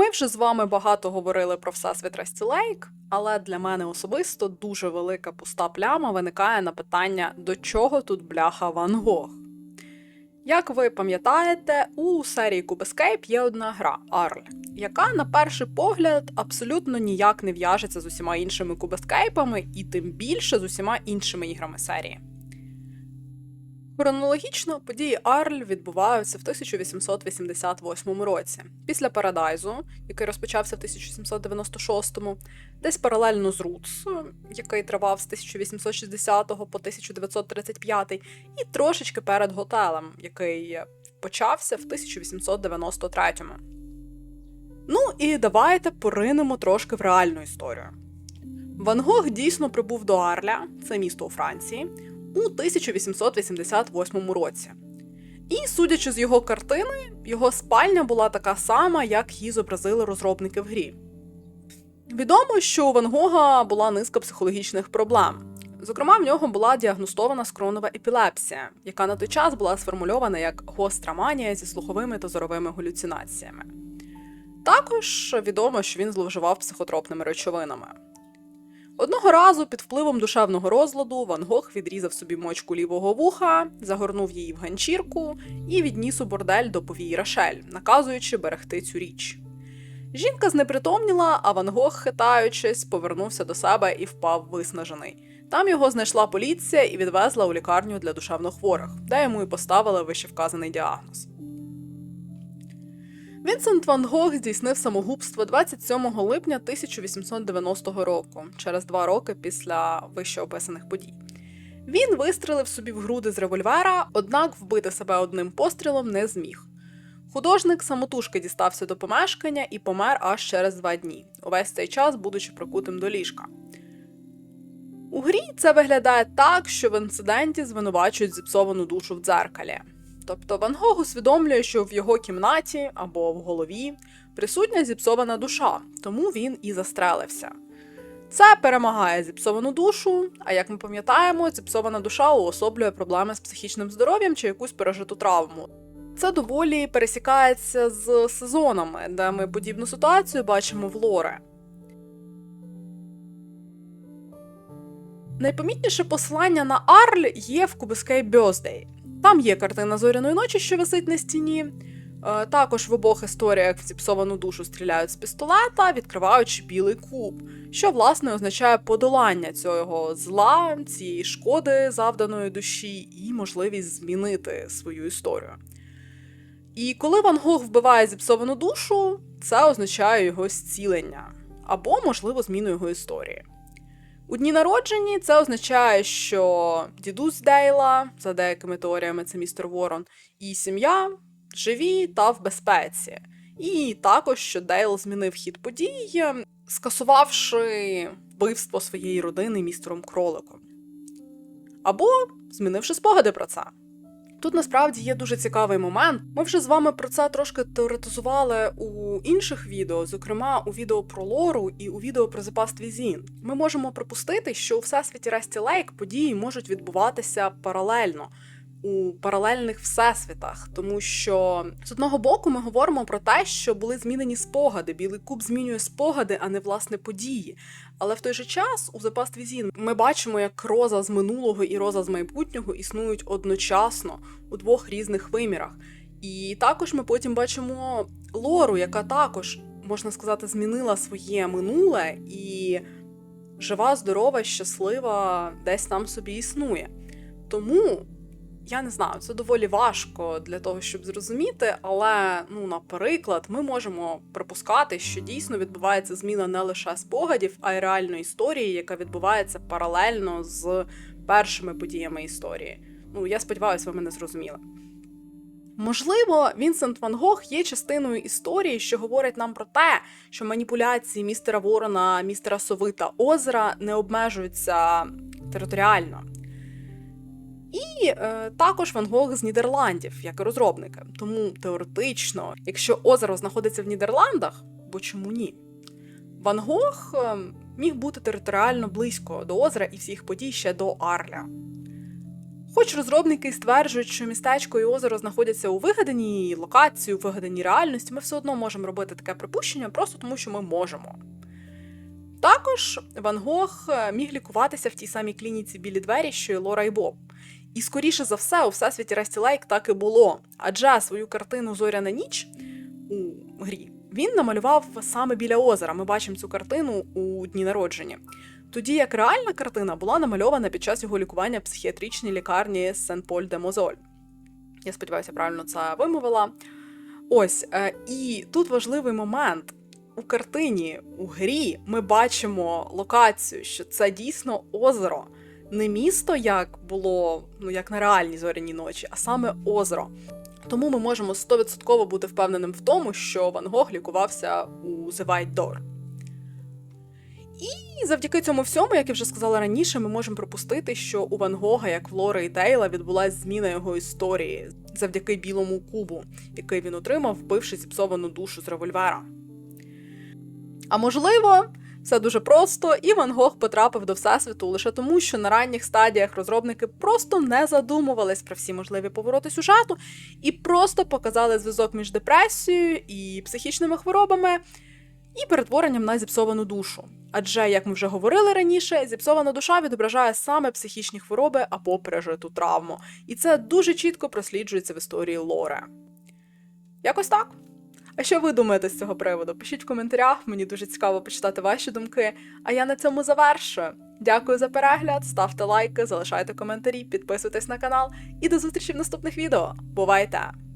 Ми вже з вами багато говорили про Всесвіт Расті Лейк, але для мене особисто дуже велика пуста пляма виникає на питання, до чого тут бляха Ван Гог. Як ви пам'ятаєте, у серії Escape є одна гра Арль, яка на перший погляд абсолютно ніяк не в'яжеться з усіма іншими кубескейпами і тим більше з усіма іншими іграми серії. Хронологічно події Арль відбуваються в 1888 році, після Парадайзу, який розпочався в 1796-му, десь паралельно з Рутс, який тривав з 1860 по 1935, і трошечки перед готелем, який почався в 1893-му. Ну і давайте поринемо трошки в реальну історію. Ван Гог дійсно прибув до Арля, це місто у Франції, у 1888 році. І, судячи з його картини, його спальня була така сама, як її зобразили розробники в грі. Відомо, що у Ван Гога була низка психологічних проблем. Зокрема, в нього була діагностована скронова епілепсія, яка на той час була сформульована як гостра манія зі слуховими та зоровими галюцинаціями. Також відомо, що він зловживав психотропними речовинами. Одного разу під впливом душевного розладу Ван Гог відрізав собі мочку лівого вуха, загорнув її в ганчірку і відніс у бордель до повії Рашель, наказуючи берегти цю річ. Жінка знепритомніла, а Ван Гог, хитаючись, повернувся до себе і впав виснажений. Там його знайшла поліція і відвезла у лікарню для душевнохворих, де йому і поставили вищевказаний діагноз. Вінсент Ван Гог здійснив самогубство 27 липня 1890 року, через два роки після вищеописаних подій. Він вистрелив собі в груди з револьвера, однак вбити себе одним пострілом не зміг. Художник самотужки дістався до помешкання і помер аж через два дні, увесь цей час будучи прикутим до ліжка. У грі це виглядає так, що в інциденті звинувачують зіпсовану душу в дзеркалі. Тобто Ван Гог усвідомлює, що в його кімнаті або в голові присутня зіпсована душа, тому він і застрелився. Це перемагає зіпсовану душу, а як ми пам'ятаємо, зіпсована душа уособлює проблеми з психічним здоров'ям чи якусь пережиту травму. Це доволі пересікається з сезонами, де ми подібну ситуацію бачимо в лоре. Найпомітніше посилання на Арль є в Cube Birthday. Там є картина зоряної ночі, що висить на стіні. Е, Також в обох історіях в зіпсовану душу стріляють з пістолета, відкриваючи білий куб, що власне означає подолання цього зла, цієї шкоди завданої душі, і можливість змінити свою історію. І коли Ван Гог вбиває зіпсовану душу, це означає його зцілення або, можливо, зміну його історії. У дні народженні це означає, що дідусь Дейла, за деякими теоріями, це містер Ворон, і сім'я живі та в безпеці. І також, що Дейл змінив хід подій, скасувавши вбивство своєї родини містером Кроликом. Або змінивши спогади про це. Тут насправді є дуже цікавий момент. Ми вже з вами про це трошки теоретизували у інших відео, зокрема у відео про лору і у відео про запас Твізін. Ми можемо припустити, що у всесвіті Ресті Лейк події можуть відбуватися паралельно. У паралельних всесвітах, тому що з одного боку ми говоримо про те, що були змінені спогади. Білий куб змінює спогади, а не власне події. Але в той же час у запас Твізін ми бачимо, як роза з минулого і роза з майбутнього існують одночасно у двох різних вимірах. І також ми потім бачимо Лору, яка також, можна сказати, змінила своє минуле і жива, здорова, щаслива, десь там собі існує. Тому. Я не знаю, це доволі важко для того, щоб зрозуміти, але ну, наприклад, ми можемо припускати, що дійсно відбувається зміна не лише спогадів, а й реальної історії, яка відбувається паралельно з першими подіями історії. Ну, я сподіваюся, ви мене зрозуміли. Можливо, Вінсент Ван Гог є частиною історії, що говорить нам про те, що маніпуляції містера Ворона, містера Сови та озера не обмежуються територіально. І е, також Ван Гог з Нідерландів, як і розробники. Тому теоретично, якщо озеро знаходиться в Нідерландах, бо чому ні? Ван Гог е, міг бути територіально близько до озера і всіх подій ще до Арля. Хоч розробники стверджують, що містечко і озеро знаходяться у вигаданій локації, у вигаданій реальності, ми все одно можемо робити таке припущення, просто тому що ми можемо. Також Ван Гог е, міг лікуватися в тій самій клініці білі двері, що й Лора і Боб. І скоріше за все, у всесвіті Расті Лейк так і було. Адже свою картину Зоряна ніч у грі він намалював саме біля озера. Ми бачимо цю картину у дні народження. Тоді як реальна картина була намальована під час його лікування в психіатричній лікарні Сен-Поль-де-Мозоль. Я сподіваюся, правильно це вимовила. Ось, е, і тут важливий момент. У картині, у грі, ми бачимо локацію, що це дійсно озеро. Не місто, як було, ну як на реальній зоряній ночі, а саме озеро. Тому ми можемо 100% бути впевненим в тому, що Ван Гог лікувався у The White Door. І завдяки цьому всьому, як я вже сказала раніше, ми можемо пропустити, що у Ван Гога, як в Лори і Дейла, відбулася зміна його історії завдяки білому кубу, який він отримав, вбивши зіпсовану душу з револьвера. А можливо, все дуже просто, і Ван Гог потрапив до Всесвіту лише тому, що на ранніх стадіях розробники просто не задумувались про всі можливі повороти сюжету і просто показали зв'язок між депресією і психічними хворобами і перетворенням на зіпсовану душу. Адже, як ми вже говорили раніше, зіпсована душа відображає саме психічні хвороби або пережиту травму, і це дуже чітко просліджується в історії Лоре. Якось так. А що ви думаєте з цього приводу? Пишіть в коментарях, мені дуже цікаво почитати ваші думки. А я на цьому завершую. Дякую за перегляд, ставте лайки, залишайте коментарі, підписуйтесь на канал і до зустрічі в наступних відео. Бувайте!